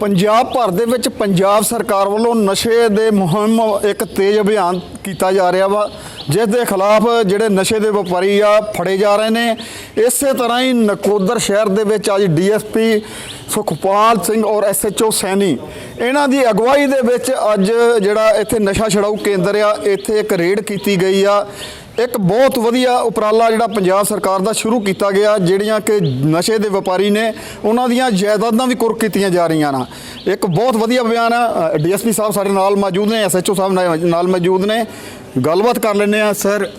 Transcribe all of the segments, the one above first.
ਪੰਜਾਬ ਭਰ ਦੇ ਵਿੱਚ ਪੰਜਾਬ ਸਰਕਾਰ ਵੱਲੋਂ ਨਸ਼ੇ ਦੇ ਮੁਹਿੰਮ ਇੱਕ ਤੇਜ਼ ਅਭਿਆਨ ਕੀਤਾ ਜਾ ਰਿਹਾ ਵਾ, ਜਿਸ ਦੇ ਖਿਲਾਫ ਜਿਹੜੇ ਨਸ਼ੇ ਦੇ ਵਪਾਰੀ ਆ, ਫੜੇ ਜਾ ਰਹੇ ਨੇ। ਇਸੇ ਤਰ੍ਹਾਂ ਹੀ ਨਕੋਦਰ ਸ਼ਹਿਰ ਦੇ ਵਿੱਚ ਅੱਜ ਡੀਐਸਪੀ ਸੁਖਪਾਲ ਸਿੰਘ ਔਰ ਐਸਐਚਓ ਸੈਣੀ, ਇਹਨਾਂ ਦੀ ਅਗਵਾਈ ਦੇ ਵਿੱਚ ਅੱਜ ਜਿਹੜਾ ਇੱਥੇ ਨਸ਼ਾ ਛਡਾਊ ਕੇਂਦਰ ਆ, ਇੱਥੇ ਇੱਕ ਰੇਡ ਕੀਤੀ ਗਈ ਆ। ਇੱਕ ਬਹੁਤ ਵਧੀਆ ਉਪਰਾਲਾ ਜਿਹੜਾ ਪੰਜਾਬ ਸਰਕਾਰ ਦਾ ਸ਼ੁਰੂ ਕੀਤਾ ਗਿਆ, ਜਿਹੜੀਆਂ ਕਿ ਨਸ਼ੇ ਦੇ ਵਪਾਰੀ ਨੇ, ਉਹਨਾਂ ਦੀਆਂ ਜਾਇਦਾਦਾਂ ਵੀ ਕੁਰਕ ਕੀਤੀਆਂ ਜਾ ਰਹੀਆਂ ਨਾ। ਇੱਕ ਬਹੁਤ ਵਧੀਆ ਬਿਆਨ ਆ ਡੀਐਸਪੀ ਸਾਹਿਬ ਸਾਡੇ ਨਾਲ ਮੌਜੂਦ ਨੇ ਐਸਐਚਓ ਸਾਹਿਬ ਨਾਲ- ਮੌਜੂਦ ਨੇ। ਗੱਲਬਾਤ ਕਰ ਲੈਂਦੇ ਆ ਸਰ,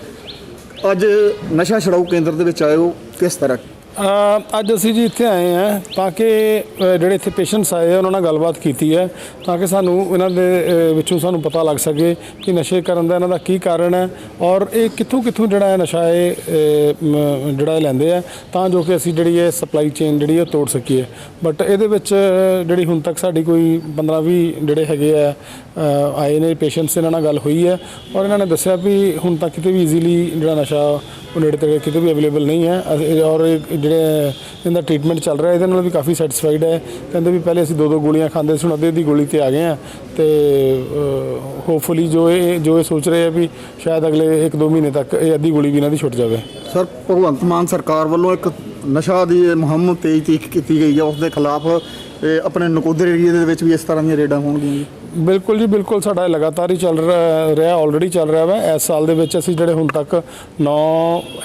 ਅੱਜ ਨਸ਼ਾ ਛਡਾਊ ਕੇਂਦਰ ਦੇ ਵਿੱਚ ਆਏ ਹੋ, ਕਿਸ ਤਰ੍ਹਾਂ? ਅੱਜ ਅਸੀਂ ਜੀ ਇੱਥੇ ਆਏ ਹਾਂ ਤਾਂ ਕਿ ਜਿਹੜੇ ਇੱਥੇ ਪੇਸ਼ੈਂਟਸ ਆਏ ਆ, ਉਹਨਾਂ ਨਾਲ ਗੱਲਬਾਤ ਕੀਤੀ ਹੈ ਤਾਂ ਕਿ ਸਾਨੂੰ ਇਹਨਾਂ ਦੇ ਵਿੱਚੋਂ ਸਾਨੂੰ ਪਤਾ ਲੱਗ ਸਕੇ ਕਿ ਨਸ਼ੇ ਕਰਨ ਦਾ ਇਹਨਾਂ ਦਾ ਕੀ ਕਾਰਨ ਹੈ ਔਰ ਇਹ ਕਿੱਥੋਂ ਕਿੱਥੋਂ ਜਿਹੜਾ ਹੈ ਨਸ਼ਾ ਇਹ ਜਿਹੜਾ ਇਹ ਲੈਂਦੇ ਆ ਤਾਂ ਜੋ ਕਿ ਅਸੀਂ ਜਿਹੜੀ ਇਹ ਸਪਲਾਈ ਚੇਨ ਜਿਹੜੀ ਉਹ ਤੋੜ ਸਕੀਏ। ਬਟ ਇਹਦੇ ਵਿੱਚ ਜਿਹੜੀ ਹੁਣ ਤੱਕ ਸਾਡੀ ਕੋਈ 15 20 ਜਿਹੜੇ ਹੈਗੇ ਆ ਆਏ ਨੇ ਪੇਸ਼ੈਂਟਸ ਇਹਨਾਂ ਨਾਲ ਗੱਲ ਹੋਈ ਹੈ ਔਰ ਇਹਨਾਂ ਨੇ ਦੱਸਿਆ ਵੀ ਹੁਣ ਤੱਕ ਕਿਤੇ ਵੀ ਈਜ਼ੀਲੀ ਜਿਹੜਾ ਨਸ਼ਾ ਉਹ ਨੇੜੇ ਤੇੜੇ ਕਿਤੇ ਵੀ ਅਵੇਲੇਬਲ ਨਹੀਂ ਹੈ। ਔਰ ਇਹ ਜਿਹੜੇ ਇਹਦਾ ਟ੍ਰੀਟਮੈਂਟ ਚੱਲ ਰਿਹਾ, ਇਹਦੇ ਨਾਲ ਵੀ ਕਾਫੀ ਸੈਟੀਸਫਾਈਡ ਹੈ। ਕਹਿੰਦੇ ਵੀ ਪਹਿਲੇ ਅਸੀਂ ਦੋ ਦੋ ਗੋਲੀਆਂ ਖਾਂਦੇ ਸੀ, ਹੁਣ ਅੱਧੇ ਦੀ ਗੋਲੀ ਤੇ ਆ ਗਏ ਆ ਤੇ ਹੋਪਫੁਲੀ ਜੋ ਇਹ ਜੋ ਇਹ ਸੋਚ ਰਹੇ ਆ ਵੀ ਸ਼ਾਇਦ ਅਗਲੇ 1-2 ਮਹੀਨੇ ਤੱਕ ਇਹ ਅੱਧੀ ਗੋਲੀ ਵੀ ਇਹਨਾਂ ਦੀ ਛੁੱਟ ਜਾਵੇ। ਸਰ, ਭਗਵੰਤ ਮਾਨ ਸਰਕਾਰ ਵੱਲੋਂ ਇੱਕ ਨਸ਼ਾ ਦੀ ਮੁਹਿੰਮ ਤੇਜ਼ ਤੀਖ ਕੀਤੀ ਗਈ ਹੈ, ਉਸ ਦੇ ਖਿਲਾਫ, ਇਹ ਆਪਣੇ ਨਕੋਦਰ ਏਰੀਆ ਦੇ ਵਿੱਚ ਵੀ ਇਸ ਤਰ੍ਹਾਂ ਦੀਆਂ ਰੇਡਾਂ ਹੋਣਗੀਆਂ ਜੀ। ਬਿਲਕੁਲ ਜੀ, ਬਿਲਕੁਲ ਸਾਡਾ ਇਹ ਲਗਾਤਾਰ ਹੀ ਚੱਲ ਰਿਹਾ ਰਿਹਾ ਆਲਰੇਡੀ ਚੱਲ ਰਿਹਾ ਵਾ। ਇਸ ਸਾਲ ਦੇ ਵਿੱਚ ਅਸੀਂ ਜਿਹੜੇ ਹੁਣ ਤੱਕ 9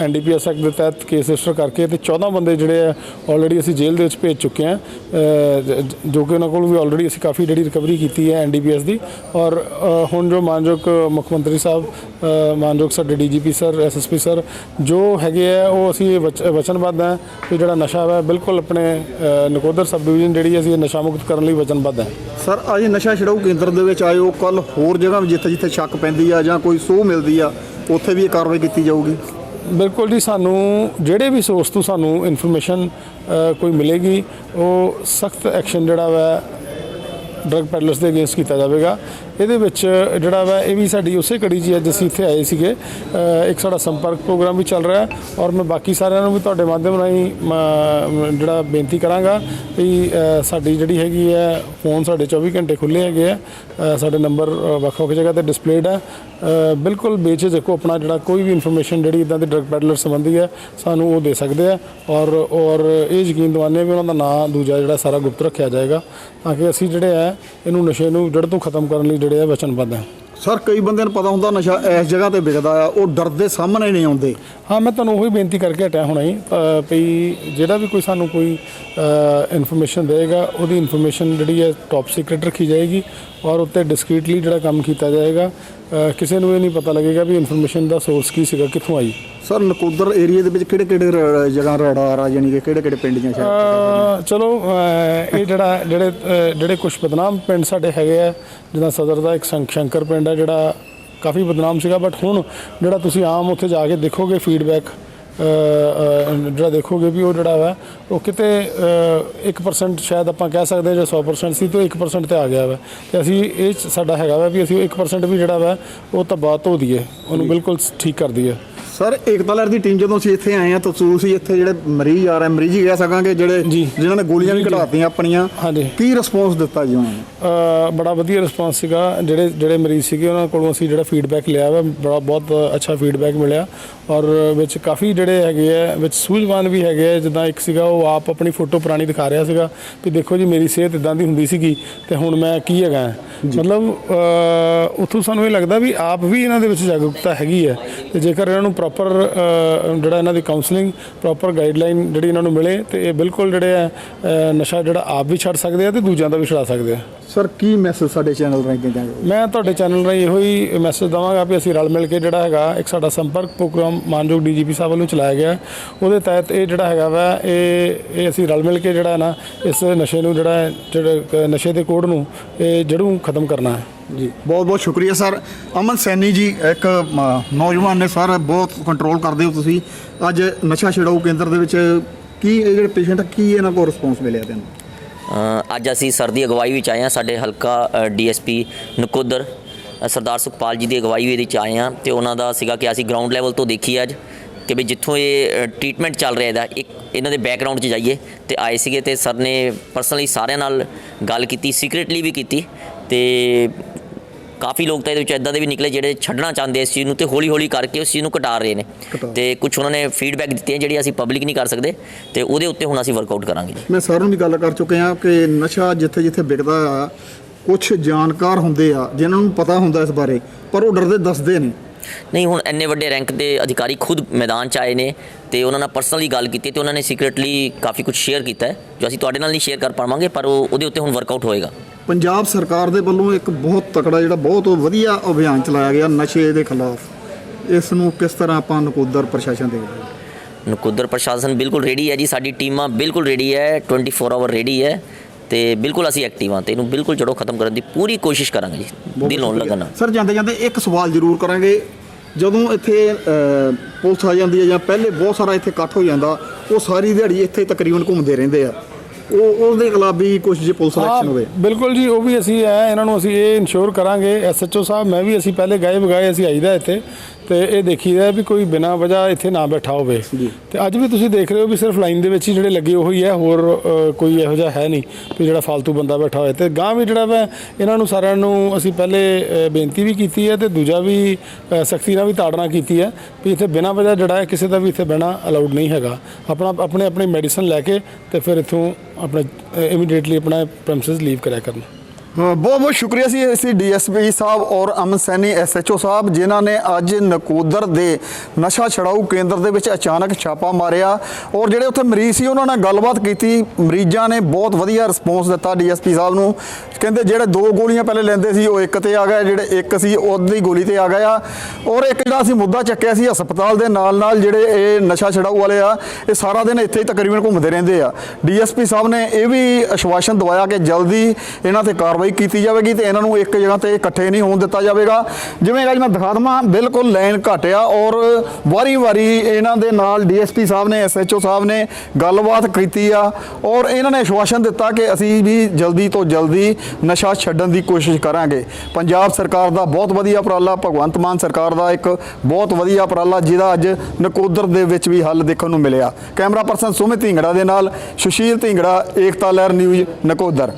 ਐਨਡੀਪੀਐਸ ਐਕਟ ਦੇ ਤਹਿਤ ਕੇਸ ਰਜਿਸਟਰ ਕਰਕੇ ਤੇ 14 ਬੰਦੇ ਜਿਹੜੇ ਆ ਆਲਰੇਡੀ ਅਸੀਂ ਜੇਲ੍ਹ ਦੇ ਵਿੱਚ ਭੇਜ ਚੁੱਕੇ ਆ। ਜੋ ਕਿ ਉਹਨਾਂ ਕੋਲ ਵੀ ਆਲਰੇਡੀ ਅਸੀਂ ਕਾਫੀ ਜਿਹੜੀ ਰਿਕਵਰੀ ਕੀਤੀ ਹੈ ਐਨਡੀਪੀਐਸ ਦੀ। ਔਰ ਹੁਣ ਜੋ ਮਾਨਯੋਗ ਮੁੱਖ ਮੰਤਰੀ ਸਾਹਿਬ ਮਾਨਯੋਗ ਸਾਡੇ ਡੀਜੀਪੀ ਸਰ ਐਸਐਸਪੀ ਸਰ, ਜੋ ਹੈਗੇ ਆ, ਉਹ ਅਸੀਂ ਵਚ- ਵਚਨਬੱਧ ਆ ਕਿ ਜਿਹੜਾ ਨਸ਼ਾ ਵਾ, ਬਿਲਕੁਲ ਆਪਣੇ ਨਕੋਦਰ ਸਬ ਡਿਵੀਜ਼ਨ ਜਿਹੜੀ ਅਸੀਂ ਨਸ਼ਾ ਮੁਕਤ ਕਰਨ ਲਈ ਵਚਨਬੱਧ ਹੈ ਸਰ ਅੱਜ ਨਸ਼ਾ ਛਡਾਊ ਕੇਂਦਰ ਦੇ ਵਿੱਚ ਆਇਓ ਹੋ ਕੱਲ ਹੋਰ ਜਗ੍ਹਾ ਵੀ ਜਿੱਥੇ ਜਿੱਥੇ ਸ਼ੱਕ ਪੈਂਦੀ ਆ ਜਾਂ ਕੋਈ ਸੋਹ ਮਿਲਦੀ ਆ, ਉੱਥੇ ਵੀ ਇਹ ਕਾਰਵਾਈ ਕੀਤੀ ਜਾਊਗੀ। ਬਿਲਕੁਲ ਜੀ, ਸਾਨੂੰ ਜਿਹੜੇ ਵੀ ਸੋਰਸ ਤੋਂ ਸਾਨੂੰ ਇਨਫੋਰਮੇਸ਼ਨ ਕੋਈ ਮਿਲੇਗੀ, ਉਹ ਸਖਤ ਐਕਸ਼ਨ ਜਿਹੜਾ ਵਾ ਡਰਗ ਪੈਡਲਰਸ ਦੇ ਅਗੇਂਸਟ ਕੀਤਾ ਜਾਵੇਗਾ। ਇਹਦੇ ਵਿੱਚ ਜਿਹੜਾ ਵਾ, ਇਹ ਵੀ ਸਾਡੀ ਉਸੇ ਕੜੀ 'ਚ ਹੀ ਅੱਜ ਅਸੀਂ ਇੱਥੇ ਆਏ ਸੀਗੇ। ਇੱਕ ਸਾਡਾ ਸੰਪਰਕ ਪ੍ਰੋਗਰਾਮ ਵੀ ਚੱਲ ਰਿਹਾ ਔਰ ਮੈਂ ਬਾਕੀ ਸਾਰਿਆਂ ਨੂੰ ਵੀ ਤੁਹਾਡੇ ਮਾਧਿਅਮ ਰਾਹੀਂ ਮ- ਜਿਹੜਾ ਬੇਨਤੀ ਕਰਾਂਗਾ ਵੀ ਸਾਡੀ ਜਿਹੜੀ ਹੈਗੀ ਹੈ, ਫੋਨ ਸਾਡੇ 24 ਘੰਟੇ ਖੁੱਲੇ ਹੈਗੇ ਆ। ਸਾਡੇ ਨੰਬਰ ਵੱਖ ਵੱਖ ਜਗ੍ਹਾ ਤੇ ਡਿਸਪਲੇਡ ਹੈ ਬਿਲਕੁਲ ਬੇਝਿਜਕ ਉਹ ਆਪਣਾ ਜਿਹੜਾ ਕੋਈ ਵੀ ਇਨਫੋਰਮੇਸ਼ਨ ਜਿਹੜੀ ਇਦਾਂ ਦੇ ਡਰਗ ਪੈਡਲਰ ਸੰਬੰਧੀ ਹੈ, ਸਾਨੂੰ ਉਹ ਦੇ ਸਕਦੇ ਆ। ਔਰ ਔਰ ਇਹ ਯਕੀਨ ਦਿਵਾਉਂਦੇ ਹਾਂ ਵੀ ਉਹਨਾਂ ਦਾ ਨਾਂ, ਦੂਜਾ ਜਿਹੜਾ ਸਾਰਾ ਗੁਪਤ ਰੱਖਿਆ ਜਾਏਗਾ ਤਾਂ ਕਿ ਅਸੀਂ ਜਿਹੜੇ ਆ, ਇਹਨੂੰ ਨਸ਼ੇ ਨੂੰ ਜੜ ਤੋਂ ਖਤਮ ਕਰਨ ਲਈ ਜਿਹੜੇ ਆ ਵਚਨਬੱਧ ਹਾਂ ਸਰ ਕਈ ਬੰਦਿਆਂ ਨੂੰ ਪਤਾ ਹੁੰਦਾ ਨਸ਼ਾ ਇਸ ਜਗ੍ਹਾ ਤੇ ਵਿਕਦਾ ਆ ਉਹ ਡਰਦੇ ਸਾਹਮਣੇ ਨਹੀਂ ਆਉਂਦੇ। ਹਾਂ ਮੈਂ ਤੁਹਾਨੂੰ ਉਹੀ ਬੇਨਤੀ ਕਰਕੇ ਹਟਿਆ ਹੁਣਾ ਹੀ ਵੀ ਜਿਹੜਾ ਵੀ ਕੋਈ ਸਾਨੂੰ ਕੋਈ ਇਨਫੋਰਮੇਸ਼ਨ ਦੇਗਾ ਉਹਦੀ ਇਨਫੋਰਮੇਸ਼ਨ ਜਿਹੜੀ ਹੈ ਟੌਪ ਸੀਕ੍ਰੀਟ ਰੱਖੀ ਜਾਏਗੀ ਔਰ ਉੱਤੇ ਡਿਸਕ੍ਰੀਟਲੀ ਜਿਹੜਾ ਕੰਮ ਕੀਤਾ ਜਾਏਗਾ। ਕਿਸੇ ਨੂੰ ਇਹ ਨਹੀਂ ਪਤਾ ਲੱਗੇਗਾ ਵੀ ਇਨਫੋਰਮੇਸ਼ਨ ਦਾ ਸੋਰਸ ਕੀ ਸੀਗਾ ਕਿੱਥੋਂ ਆਈ। ਸਰ ਨਕੋਦਰ ਏਰੀਆ ਦੇ ਵਿੱਚ ਕਿਹੜੇ ਕਿਹੜੇ ਜਗ੍ਹਾ ਰਡਾਰ ਆ ਯਾਨੀ ਕਿ ਕਿਹੜੇ ਕਿਹੜੇ ਪਿੰਡ ਜਾਂ ਸ਼ਹਿਰ ਚਲੋ ਇਹ ਜਿਹੜਾ ਜਿਹੜੇ ਜਿਹੜੇ ਕੁਝ ਬਦਨਾਮ ਪਿੰਡ ਸਾਡੇ ਹੈਗੇ ਆ ਜਿੱਦਾਂ ਸਦਰ ਦਾ ਇੱਕ ਸੰਕ- ਸ਼ੰਕਰ ਪਿੰਡ ਹੈ ਜਿਹੜਾ ਕਾਫੀ ਬਦਨਾਮ ਸੀਗਾ ਬਟ ਹੁਣ ਜਿਹੜਾ ਤੁਸੀਂ ਆਮ ਉੱਥੇ ਜਾ ਕੇ ਦੇਖੋਗੇ ਫੀਡਬੈਕ ਜਿਹੜਾ ਦੇਖੋਗੇ ਵੀ ਉਹ ਜਿਹੜਾ ਵਾ ਉਹ ਕਿਤੇ ਅ, 1% ਸ਼ਾਇਦ ਆਪਾਂ ਕਹਿ ਸਕਦੇ ਹਾਂ ਜੇ 100% ਸੀ ਤਾਂ 1% ਤੇ ਆ ਗਿਆ ਵਾ। ਤੇ ਅਸੀਂ ਇਹ ਸਾਡਾ ਹੈਗਾ ਵਾ ਵੀ ਅਸੀਂ 1% ਵੀ ਜਿਹੜਾ ਵਾ ਉਹ ਤਬਾਹ ਧੋ ਦਈਏ ਉਹਨੂੰ ਬਿਲਕੁਲ ਠੀਕ ਕਰ ਦਈਏ। ਸਰ ਏਕਤਾ ਲਹਿਰ ਦੀ ਟੀਮ ਜਦੋਂ ਅਸੀਂ ਇੱਥੇ ਆਏ ਆ ਤਾਂ ਤੁਸੀਂ ਇੱਥੇ ਜਿਹੜੇ ਮਰੀਜ਼ ਆ ਰਹੇ ਮਰੀਜ਼ ਹੀ ਕਹਿ ਸਕਾਂਗੇ ਜਿਹੜੇ। ਜਿਨ੍ਹਾਂ ਨੇ ਗੋਲੀਆਂ ਵੀ। ਕਢਾਤੀਆਂ ਆਪਣੀਆਂ ਹਾਂਜੀ। ਕੀ ਰਿਸਪੌਂਸ ਦਿੱਤਾ ਜੀ ਉਹਨਾਂ ਨੇ ਅ, ਬੜਾ ਵਧੀਆ ਰਿਸਪਾਂਸ ਸੀਗਾ ਜਿਹੜੇ ਜਿਹੜੇ ਮਰੀਜ਼ ਸੀਗੇ ਉਹਨਾਂ ਕੋਲੋਂ ਅਸੀਂ ਜਿਹੜਾ ਫੀਡਬੈਕ ਲਿਆ ਵਾ ਬੜਾ ਬਹੁਤ ਅੱਛਾ ਫੀਡਬੈਕ ਮਿਲਿਆ ਔਰ ਵਿੱਚ ਕਾਫੀ ਜਿਹੜੇ ਹੈਗੇ ਆ ਵਿੱਚ ਸੂਝਵਾਨ ਵੀ ਹੈਗੇ ਆ ਜਿੱਦਾਂ ਇੱਕ ਸੀਗਾ ਉਹ ਆਪ ਆਪਣੀ ਫੋਟੋ ਪੁਰਾਣੀ ਦਿਖਾ ਰਿਹਾ ਸੀਗਾ ਵੀ ਦੇਖੋ ਜੀ ਮੇਰੀ ਸਿਹਤ ਇਦਾਂ ਦੀ ਹੁੰਦੀ ਸੀਗੀ ਤੇ ਹੁਣ ਮੈਂ ਕੀ ਹੈਗਾ ਮਤਲਬ ਉੱਥੋਂ ਸਾਨੂੰ ਇਹ ਲੱਗਦਾ ਵੀ ਆਪ ਵੀ ਇਹਨਾਂ ਦੇ ਵਿੱਚ ਜਾਗਰੂਕਤਾ ਹੈਗੀ ਹੈ ਤੇ ਜੇਕਰ ਇਹਨਾਂ ਨੂੰ ਪ੍ਰੋਪਰ ਜਿਹੜਾ ਇਹਨਾਂ ਦੀ ਕਾਉਂਸਲਿੰਗ ਪ੍ਰੋਪਰ ਗਾਈਡਲਾਈਨ ਜਿਹੜੀ ਇਹਨਾਂ ਨੂੰ ਮਿਲੇ ਤੇ ਇਹ ਬਿਲਕੁਲ ਜਿਹੜੇ ਆ ਨਸ਼ਾ ਜਿਹੜਾ ਆਪ ਵੀ ਛੱਡ ਸਕਦੇ ਆ ਤੇ ਦੂਜਿਆਂ ਦਾ ਵੀ ਛੁਡਾ ਸਕਦੇ ਆ। ਸਰ ਕੀ ਮੈਸੇਜ ਸਾਡੇ ਚੈਨਲ ਰਾਹੀਂ ਦੇਵਾਂਗੇ ਮੈਂ ਤੁਹਾਡੇ ਚੈਨਲ ਰਾਹੀਂ ਇਹੋ ਹੀ ਮੈਸੇਜ ਦਵਾਂਗਾ ਵੀ ਅਸੀਂ ਰਲ ਮਿਲ ਕੇ ਜਿਹੜਾ ਹੈਗਾ ਇੱਕ ਸਾਡਾ ਸੰਪਰਕ ਪ੍ਰੋਗਰਾਮ ਮਾਨਯੋਗ ਡੀਜੀਪੀ ਸਾਹਿਬ ਵੱਲੋਂ ਚਲਾਇਆ ਗਿਆ। ਉਹਦੇ ਤਹਿਤ ਇਹ ਜਿਹੜਾ ਹੈਗਾ ਵਾ ਇਹ ਇਹ ਅਸੀਂ ਰਲ ਮਿਲ ਕੇ ਜਿਹੜਾ ਹੈ ਨਾ ਇਸ ਨਸ਼ੇ ਨੂੰ ਜਿਹੜਾ ਨਸ਼ੇ ਦੇ ਕੋੜ ਨੂੰ ਇਹ ਜੜੋਂ ਖਤਮ ਕਰਨਾ ਹੈ। ਜੀ। ਬਹੁਤ ਬਹੁਤ ਸ਼ੁਕਰੀਆ, ਸਰ। ਅਮਨ ਸੈਣੀ ਜੀ, ਇੱਕ ਨੌਜਵਾਨ ਨੇ, ਸਰ, ਬਹੁਤ ਕੰਟਰੋਲ ਕਰਦੇ ਹੋ ਤੁਸੀਂ। ਅੱਜ ਨਸ਼ਾ ਛਡਾਊ ਕੇਂਦਰ ਦੇ ਵਿੱਚ ਕੀ ਇਹ ਜਿਹੜੇ ਪੇਸ਼ੈਂਟ ਕੀ ਇਹਨਾਂ ਕੋਲ ਰਿਸਪੌਂਸ ਮਿਲਿਆ ਤੈਨੂੰ ਅੱਜ ਅਸੀਂ ਸਰ ਦੀ ਅਗਵਾਈ ਵਿੱਚ ਆਏ ਹਾਂ। ਸਾਡੇ ਹਲਕਾ ਡੀਐਸਪੀ ਨਕੋਦਰ ਸਰਦਾਰ ਸੁਖਪਾਲ ਜੀ ਦੀ ਅਗਵਾਈ ਵਿੱਚ ਆਏ ਹਾਂ ਤੇ ਉਹਨਾਂ ਦਾ ਸੀਗਾ ਕਿ ਅਸੀਂ ਗਰਾਊਂਡ ਲੈਵਲ ਤੋਂ ਦੇਖੀ ਅੱਜ। ਕਿ ਵੀ ਜਿੱਥੋਂ ਇਹ ਟ੍ਰੀਟਮੈਂਟ ਚੱਲ ਰਿਹਾ ਇਹਦਾ ਇੱਕ ਇਹਨਾਂ ਦੇ ਬੈਕਗ੍ਰਾਉਂਡ 'ਚ ਜਾਈਏ ਤੇ ਆਏ ਸੀਗੇ ਤੇ ਸਰ ਨੇ ਪਰਸਨਲੀ ਸਾਰਿਆਂ ਨਾਲ ਗੱਲ ਕੀਤੀ ਸੀਕ੍ਰੀਟਲੀ ਵੀ ਕੀਤੀ ਤੇ ਕਾਫੀ ਲੋਕ ਤਾਂ ਇਹਦੇ ਵਿੱਚ ਇਦਾਂ ਦੇ ਵੀ ਨਿਕਲੇ ਜਿਹੜੇ ਛੱਡਣਾ ਚਾਹੁੰਦੇ ਇਸ ਚੀਜ਼ ਨੂੰ ਤੇ ਹੌਲੀ ਹੌਲੀ ਕਰਕੇ ਉਸ ਚੀਜ਼ ਨੂੰ ਘਟਾ ਰਹੇ ਨੇ। ਤੇ ਕੁਝ ਉਹਨਾਂ ਨੇ ਫੀਡਬੈਕ ਦਿੱਤੀਆਂ ਜਿਹੜੀ ਅਸੀਂ ਪਬਲਿਕ ਨਹੀਂ ਕਰ ਸਕਦੇ ਤੇ ਉਹਦੇ ਉੱਤੇ ਹੁਣ ਅਸੀਂ ਵਰਕਆਊਟ ਕਰਾਂਗੇ ਮੈਂ ਸਰ ਨੂੰ ਵੀ ਗੱਲ ਕਰ ਚੁੱਕੇ ਆ ਕਿ ਨਸ਼ਾ ਜਿੱਥੇ ਜਿੱਥੇ ਵਿਕਦਾ ਆ ਕੁਝ ਜਾਣਕਾਰ ਹੁੰਦੇ ਆ ਜਿਨ੍ਹਾਂ ਨੂੰ ਪਤਾ ਹੁੰਦਾ ਇਸ ਬਾਰੇ ਪਰ ਉਹ ਡਰਦੇ ਦੱਸਦੇ ਨਹੀਂ ਨਹੀਂ ਹੁਣ ਇੰਨੇ ਵੱਡੇ ਰੈਂਕ ਦੇ ਅਧਿਕਾਰੀ ਖੁਦ ਮੈਦਾਨ 'ਚ ਆਏ ਨੇ ਤੇ ਉਹਨਾਂ ਨਾਲ ਪਰਸਨਲੀ ਗੱਲ ਕੀਤੀ ਤੇ ਉਹਨਾਂ ਨੇ ਸੀਕ੍ਰੀਟਲੀ ਕਾਫੀ ਕੁਝ ਸ਼ੇਅਰ ਕੀਤਾ ਹੈ ਜੋ ਅਸੀਂ ਤੁਹਾਡੇ ਨਾਲ ਨਹੀਂ ਸ਼ੇਅਰ ਕਰ ਪਾਵਾਂਗੇ ਪਰ ਉਹ ਉਹਦੇ ਉੱਤੇ ਹੁਣ ਵਰਕਆਊਟ ਹੋਏਗਾ। ਪੰਜਾਬ ਸਰਕਾਰ ਦੇ ਵੱਲੋਂ ਇੱਕ ਬਹੁਤ ਤਕੜਾ ਜਿਹੜਾ ਬਹੁਤ ਵਧੀਆ ਅਭਿਆਨ ਚਲਾਇਆ ਗਿਆ ਨਸ਼ੇ ਦੇ ਖਿਲਾਫ। ਇਸ ਨੂੰ ਕਿਸ ਤਰ੍ਹਾਂ ਆਪਾਂ ਨਕੋਦਰ ਪ੍ਰਸ਼ਾਸਨ ਦੇ ਨਕੁਦਰ ਪ੍ਰਸ਼ਾਸਨ ਬਿਲਕੁਲ ਰੈਡੀ ਹੈ ਜੀ ਸਾਡੀ ਟੀਮਾਂ ਬਿਲਕੁਲ ਰੈਡੀ ਹੈ 24 ਆਵਰ ਰੈਡੀ ਹੈ। ਤੇ ਬਿਲਕੁਲ ਅਸੀਂ ਐਕਟਿਵ ਹਾਂ ਤੇ ਇਹਨੂੰ ਬਿਲਕੁਲ ਜੜੋਂ ਖਤਮ ਕਰਨ ਦੀ ਪੂਰੀ ਕੋਸ਼ਿਸ਼ ਕਰਾਂਗੇ ਜੀ ਦਿਲ ਲੱਗਣਾ। ਸਰ ਜਾਂਦੇ ਜਾਂਦੇ ਇੱਕ ਸਵਾਲ ਜ਼ਰੂਰ ਕਰਾਂਗੇ। ਜਦੋਂ ਇੱਥੇ ਪੁਲਿਸ ਆ ਜਾਂਦੀ ਹੈ ਜਾਂ ਪਹਿਲੇ ਬਹੁਤ ਸਾਰਾ ਇੱਥੇ ਇਕੱਠ ਹੋ ਜਾਂਦਾ ਉਹ ਸਾਰੀ ਦਿਹਾੜੀ ਇੱਥੇ ਤਕਰੀਬਨ ਘੁੰਮਦੇ ਰਹਿੰਦੇ ਆ। ਉਹ ਉਹਦੇ ਖਿਲਾਫ ਵੀ ਕੁਝ ਜੇ ਪੁਲਿਸ ਐਕਸ਼ਨ ਹੋਵੇ। ਬਿਲਕੁਲ ਜੀ ਉਹ ਵੀ ਅਸੀਂ ਹੈ ਇਹਨਾਂ ਨੂੰ ਅਸੀਂ ਇਹ ਇਨਸ਼ੋਰ ਕਰਾਂਗੇ। ਐਸਐਚਓ ਸਾਹਿਬ ਮੈਂ ਵੀ ਅਸੀਂ ਪਹਿਲੇ ਗਏ ਬਗਾਏ ਅਸੀਂ ਆਈਦਾ ਇੱਥੇ। ਤੇ ਇਹ ਦੇਖੀਦਾ ਵੀ ਕੋਈ ਬਿਨਾਂ ਵਜ੍ਹਾ ਇੱਥੇ ਨਾ ਬੈਠਾ ਹੋਵੇ। ਤੇ ਅੱਜ ਵੀ ਤੁਸੀਂ ਦੇਖ ਰਹੇ ਹੋ ਵੀ ਸਿਰਫ ਲਾਈਨ ਦੇ ਵਿੱਚ ਹੀ ਜਿਹੜੇ ਲੱਗੇ ਉਹੀ ਹੈ ਹੋਰ ਕੋਈ ਇਹੋ ਜਿਹਾ ਹੈ ਨਹੀਂ ਵੀ ਜਿਹੜਾ ਫालतू ਬੰਦਾ ਬੈਠਾ ਹੋਏ ਤੇ ਗਾਂ ਵੀ ਜਿਹੜਾ ਵਾ ਇਹਨਾਂ ਨੂੰ ਸਾਰਿਆਂ ਨੂੰ ਅਸੀਂ ਪਹਿਲੇ ਬੇਨਤੀ ਵੀ ਕੀਤੀ ਹੈ ਤੇ ਦੂਜਾ ਵੀ ਸਖਤੀ ਨਾਲ ਵੀ ਤਾੜਨਾ ਕੀਤੀ ਹੈ ਵੀ ਇੱਥੇ ਬਿਨਾਂ ਵਜ੍ਹਾ ਜਿਹੜਾ ਹੈ ਕਿਸੇ ਦਾ ਵੀ ਇੱਥੇ ਬਹਿਣਾ ਅਲਾਉਡ ਨਹੀਂ ਹੈਗਾ। ਆਪਣਾ ਆਪਣੇ ਆਪਣੀ ਮੈਡੀਸਨ ਲੈ ਕੇ ਤੇ ਫਿਰ ਇੱਥੋਂ ਆਪਣੇ ਇਮੀਡੀਏਟਲੀ ਆਪਣਾ ਪ੍ਰੈਮਿਸਿਸ ਲੀਵ ਕਰਿਆ ਕਰਨ। ਬਹੁਤ ਬਹੁਤ ਸ਼ੁਕਰੀਆ ਸੀ ਅਸੀਂ ਡੀਐਸਪੀ ਸਾਹਿਬ ਔਰ ਅਮਨ ਸੈਣੀ ਐਸਐਚਓ ਸਾਹਿਬ, ਜਿਨ੍ਹਾਂ ਨੇ ਅੱਜ ਨਕੋਦਰ ਦੇ ਨਸ਼ਾ ਛਡਾਊ ਕੇਂਦਰ ਦੇ ਵਿੱਚ ਅਚਾਨਕ ਛਾਪਾ ਮਾਰਿਆ ਔਰ ਜਿਹੜੇ ਉੱਥੇ ਮਰੀਜ਼ ਸੀ, ਉਹਨਾਂ ਨਾਲ ਗੱਲਬਾਤ ਕੀਤੀ। ਮਰੀਜ਼ਾਂ ਨੇ ਬਹੁਤ ਵਧੀਆ ਰਿਸਪੌਂਸ ਦਿੱਤਾ ਡੀਐਸਪੀ ਸਾਹਿਬ ਨੂੰ। ਕਹਿੰਦੇ ਜਿਹੜੇ ਦੋ ਗੋਲੀਆਂ ਪਹਿਲੇ ਲੈਂਦੇ ਸੀ, ਉਹ ਇੱਕ ਤੇ ਆ ਗਏ, ਜਿਹੜੇ ਇੱਕ ਸੀ, ਉਹਦੀ ਗੋਲੀ ਤੇ ਆ ਗਿਆ ਔਰ ਇੱਕ ਜਿਹੜਾ ਅਸੀਂ ਮੁੱਦਾ ਚੱਕਿਆ ਸੀ, ਹਸਪਤਾਲ ਦੇ ਨਾਲ ਨਾਲ ਜਿਹੜੇ ਇਹ ਨਸ਼ਾ ਛਡਾਊ ਵਾਲੇ ਆ, ਇਹ ਸਾਰਾ ਦਿਨ ਇੱਥੇ ਹੀ ਤਕਰੀਬਨ ਘੁੰਮਦੇ ਰਹਿੰਦੇ ਆ। ਡੀਐਸਪੀ ਸਾਹਿਬ ਨੇ ਇਹ ਵੀ ਅਸ਼ਵਾਸਨ ਦਵਾਇਆ ਕਿ ਜਲਦੀ ਇਹਨਾਂ ਤੇ ਕਾਰਵਾਈ ਕੀਤੀ ਜਾਵੇਗੀ ਤੇ ਇਹਨਾਂ ਨੂੰ ਇੱਕ ਜਗ੍ਹਾ ਤੇ ਇਕੱਠੇ ਨਹੀਂ ਹੋਣ ਦਿੱਤਾ ਜਾਵੇਗਾ। ਜਿਵੇਂ ਅੱਜ ਮੈਂ ਦਿਖਾ ਦਵਾਂ, ਬਿਲਕੁਲ ਲਾਈਨ ਘਟਿਆ ਔਰ ਵਾਰੀ-ਵਾਰੀ ਇਹਨਾਂ ਦੇ ਨਾਲ ਡੀਐਸਪੀ ਸਾਹਿਬ ਨੇ ਐਸਐਚਓ ਸਾਹਿਬ ਨੇ ਗੱਲਬਾਤ ਕੀਤੀ ਆ। ਔਰ ਇਹਨਾਂ ਨੇ ਆਸ਼ਵਾਸਨ ਦਿੱਤਾ ਕਿ ਅਸੀਂ ਵੀ ਜਲਦੀ ਤੋਂ ਜਲਦੀ ਨਸ਼ਾ ਛੱਡਣ ਦੀ ਕੋਸ਼ਿਸ਼ ਕਰਾਂਗੇ। ਪੰਜਾਬ ਸਰਕਾਰ ਦਾ ਬਹੁਤ ਵਧੀਆ ਉਪਰਾਲਾ, ਭਗਵੰਤ ਮਾਨ ਸਰਕਾਰ ਦਾ ਇੱਕ ਬਹੁਤ ਵਧੀਆ ਉਪਰਾਲਾ, ਜਿਹਦਾ ਅੱਜ ਨਕੋਦਰ ਦੇ ਵਿੱਚ ਵੀ ਹੱਲ ਦੇਖਣ ਨੂੰ ਮਿਲਿਆ। ਕੈਮਰਾ ਪਰਸਨ ਸੁਮਿਤ ਢਿੰਗੜਾ ਦੇ ਨਾਲ, ਸੁਸ਼ੀਲ ਢਿੰਗੜਾ, ਏਕਤਾ ਲਹਿਰ ਨਿਊਜ਼, ਨਕੋਦਰ।